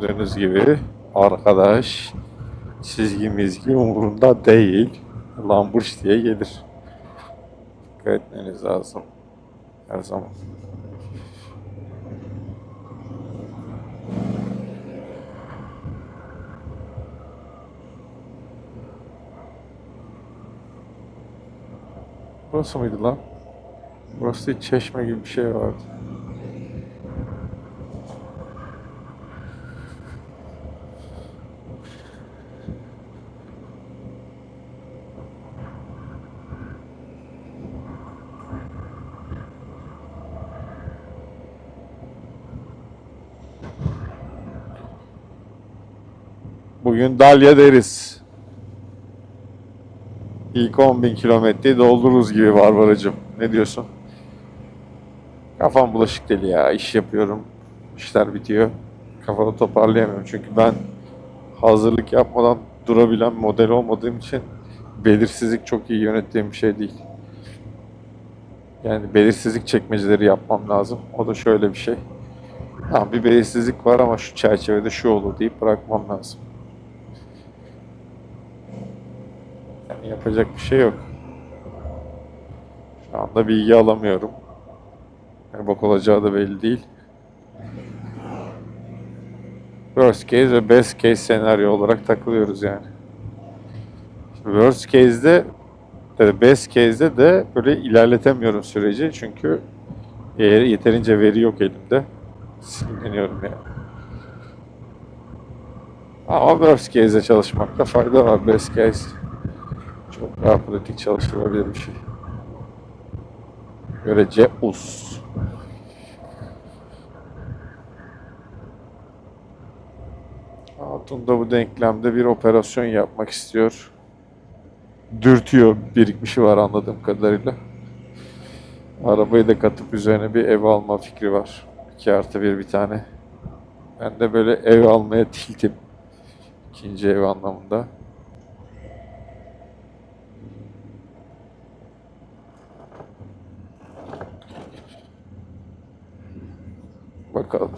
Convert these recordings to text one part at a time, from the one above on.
Gördüğünüz gibi arkadaş çizgi mizgi umurunda değil. Lambuş diye gelir. Dikkat etmeniz lazım. Her zaman. Burası mıydı lan? Burası değil, çeşme gibi bir şey vardı. Bugün Dalya deriz. İlk 10 bin kilometreyi doldururuz gibi Barbaracığım. Ne diyorsun? Kafam bulaşık deli ya. İş yapıyorum. İşler bitiyor. Kafamı toparlayamıyorum. Çünkü ben hazırlık yapmadan durabilen model olmadığım için belirsizlik çok iyi yönettiğim bir şey değil. Yani belirsizlik çekmeceleri yapmam lazım. O da şöyle bir şey. Ha, bir belirsizlik var ama şu çerçevede şu olur deyip bırakmam lazım. Yani yapacak bir şey yok. Şu anda bilgi alamıyorum. Ne bok olacağı da belli değil. Worst case ve best case senaryo olarak takılıyoruz yani. Şimdi worst case'de da best case'de de böyle ilerletemiyorum süreci çünkü yeterince veri yok elimde. Sinirleniyorum yani. Ama worst case'de çalışmakta fayda var. Best case çok daha pratik çalıştırılabilir bir şey. Görece us. Hatun da bu denklemde bir operasyon yapmak istiyor. Dürtüyor birikmişi var anladığım kadarıyla. Arabayı da katıp üzerine bir ev alma fikri var. 2 artı bir bir tane. Ben de böyle ev almaya tiltim. İkinci ev anlamında. Bakalım.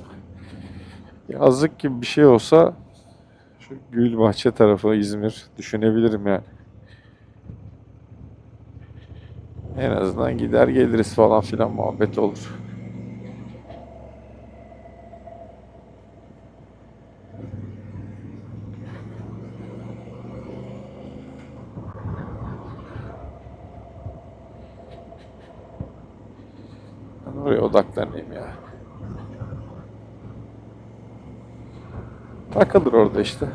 Yazlık gibi bir şey olsa şu Gülbahçe tarafı İzmir düşünebilirim yani. En azından gider geliriz falan filan muhabbet olur. Ben oraya odaklanayım ya. Takılır orada işte.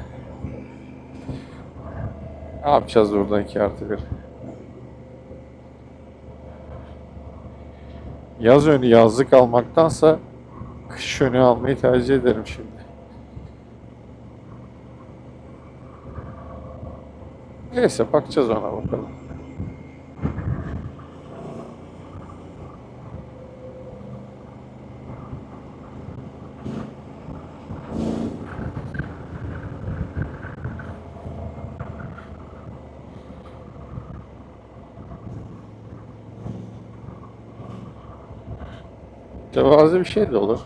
Ne yapacağız oradan iki artı bir? Yaz önü yazlık almaktansa kış önü almayı tercih ederim şimdi. Neyse bakacağız ona bakalım. Tevazi bir şey de olur.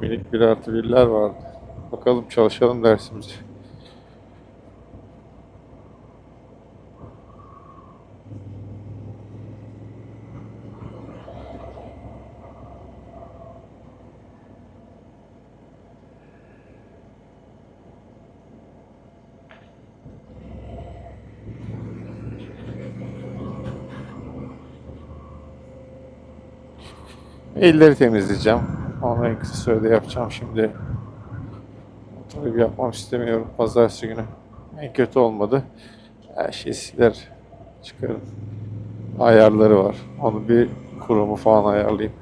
Minik bir artı birler vardı. Bakalım çalışalım dersimizi. Elleri temizleyeceğim. Onu en kısa sürede yapacağım şimdi. Tabii yapmam istemiyorum pazartesi günü. En kötü olmadı. Her şeyi siler çıkarım. Ayarları var. Onu bir kurumu falan ayarlayayım.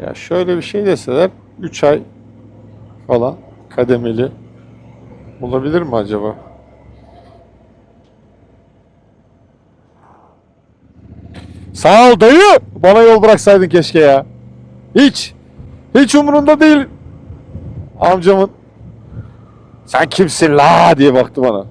Ya şöyle bir şey deseler 3 ay falan kademeli olabilir mi acaba? Sağ ol dayı. Bana yol bıraksaydın keşke ya. Hiç. Hiç umurunda değil. Amcamın. Sen kimsin la diye baktı bana.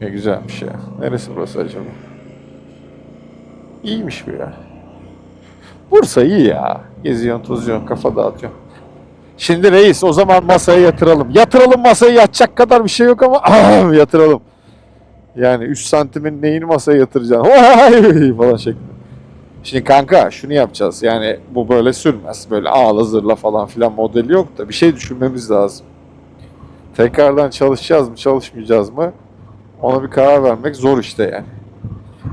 Ne güzelmiş ya. Neresi burası acaba? İyiymiş bu ya. Bursa iyi ya. Geziyorsun, tozuyorsun, kafa dağıtıyorsun. Şimdi reis o zaman masaya yatıralım. Yatıralım masaya yatacak kadar bir şey yok ama yatıralım. Yani 3 santimin neyini masaya yatıracaksın? Falan şeklinde. Şimdi kanka şunu yapacağız. Yani bu böyle sürmez. Böyle ağla zırla falan filan modeli yok da bir şey düşünmemiz lazım. Tekrardan çalışacağız mı çalışmayacağız mı? Ona bir karar vermek zor işte yani.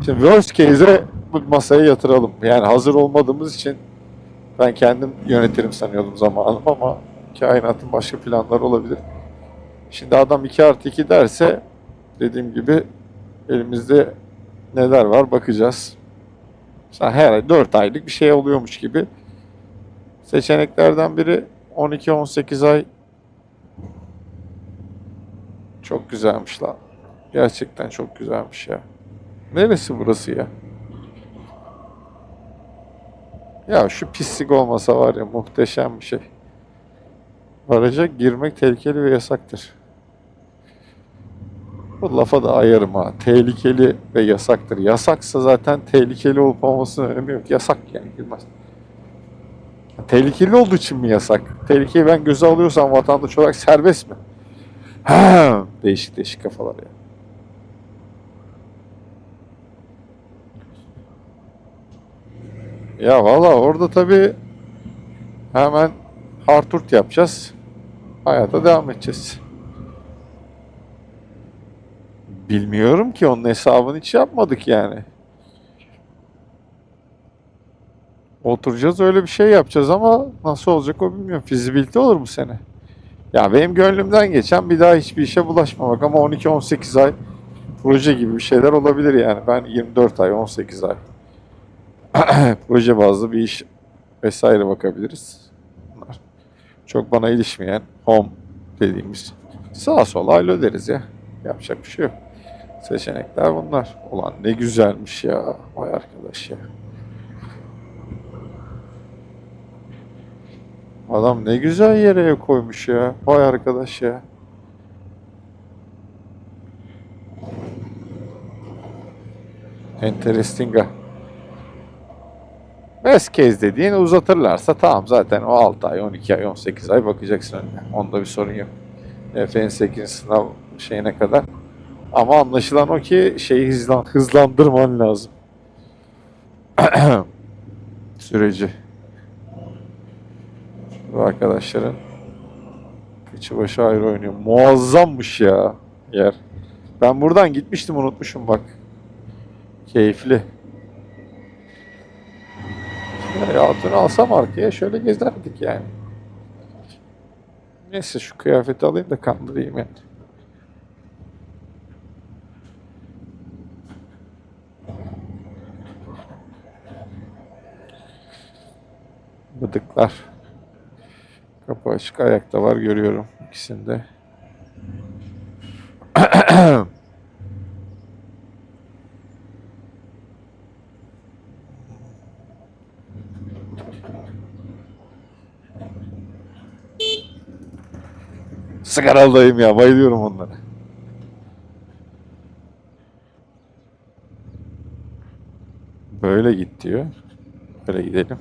Şimdi worst case'e masaya yatıralım. Yani hazır olmadığımız için ben kendim yönetirim sanıyordum zamanım ama kainatın başka planları olabilir. Şimdi adam 2 artı 2 derse dediğim gibi elimizde neler var bakacağız. Sen her ay 4 aylık bir şey oluyormuş gibi. Seçeneklerden biri 12-18 ay çok güzelmiş lan. Gerçekten çok güzelmiş ya. Neresi burası ya? Ya şu pislik olmasa var ya muhteşem bir şey. Varaca girmek tehlikeli ve yasaktır. Bu lafa da ayarım ha. Tehlikeli ve yasaktır. Yasaksa zaten tehlikeli olup olmasının önemi yok. Yasak yani girmez. Tehlikeli olduğu için mi yasak? Tehlikeyi ben göze alıyorsam vatandaş olarak serbest mi? Ha, değişik değişik kafalar ya. Ya valla orada tabii hemen Harturt yapacağız. Hayata devam edeceğiz. Bilmiyorum ki onun hesabını hiç yapmadık yani. Oturacağız öyle bir şey yapacağız ama nasıl olacak o bilmiyorum. Fizibilite olur bu sene. Ya benim gönlümden geçen bir daha hiçbir işe bulaşmamak ama 12-18 ay proje gibi bir şeyler olabilir yani. Ben 24 ay, 18 ay proje bazlı bir iş vesaire bakabiliriz. Bunlar çok bana ilişmeyen home dediğimiz sağa sola hallederiz ya. Yapacak bir şey yok. Seçenekler bunlar. Ulan ne güzelmiş ya. Vay arkadaş ya. Adam ne güzel yere koymuş ya. Vay arkadaş ya. Interestinga. Case dediğin uzatırlarsa tamam zaten o 6 ay, 12 ay, 18 ay bakacaksın önüne. Onda bir sorun yok. Efe'nin 8. sınav şeyine kadar. Ama anlaşılan o ki şeyi hızlan, hızlandırman lazım. Süreci. Bu arkadaşların kıçı başı ayrı oynuyor. Muazzammış ya yer. Ben buradan gitmiştim unutmuşum bak. Keyifli. Ya hatunu alsam arkaya şöyle gezerdik yani. Neyse şu kıyafeti alayım da kandırayım yani. Bıdıklar. Kapı açık ayakta var görüyorum ikisinde. Sigaralıdayım ya bayılıyorum onlara. Böyle git diyor. Böyle gidelim.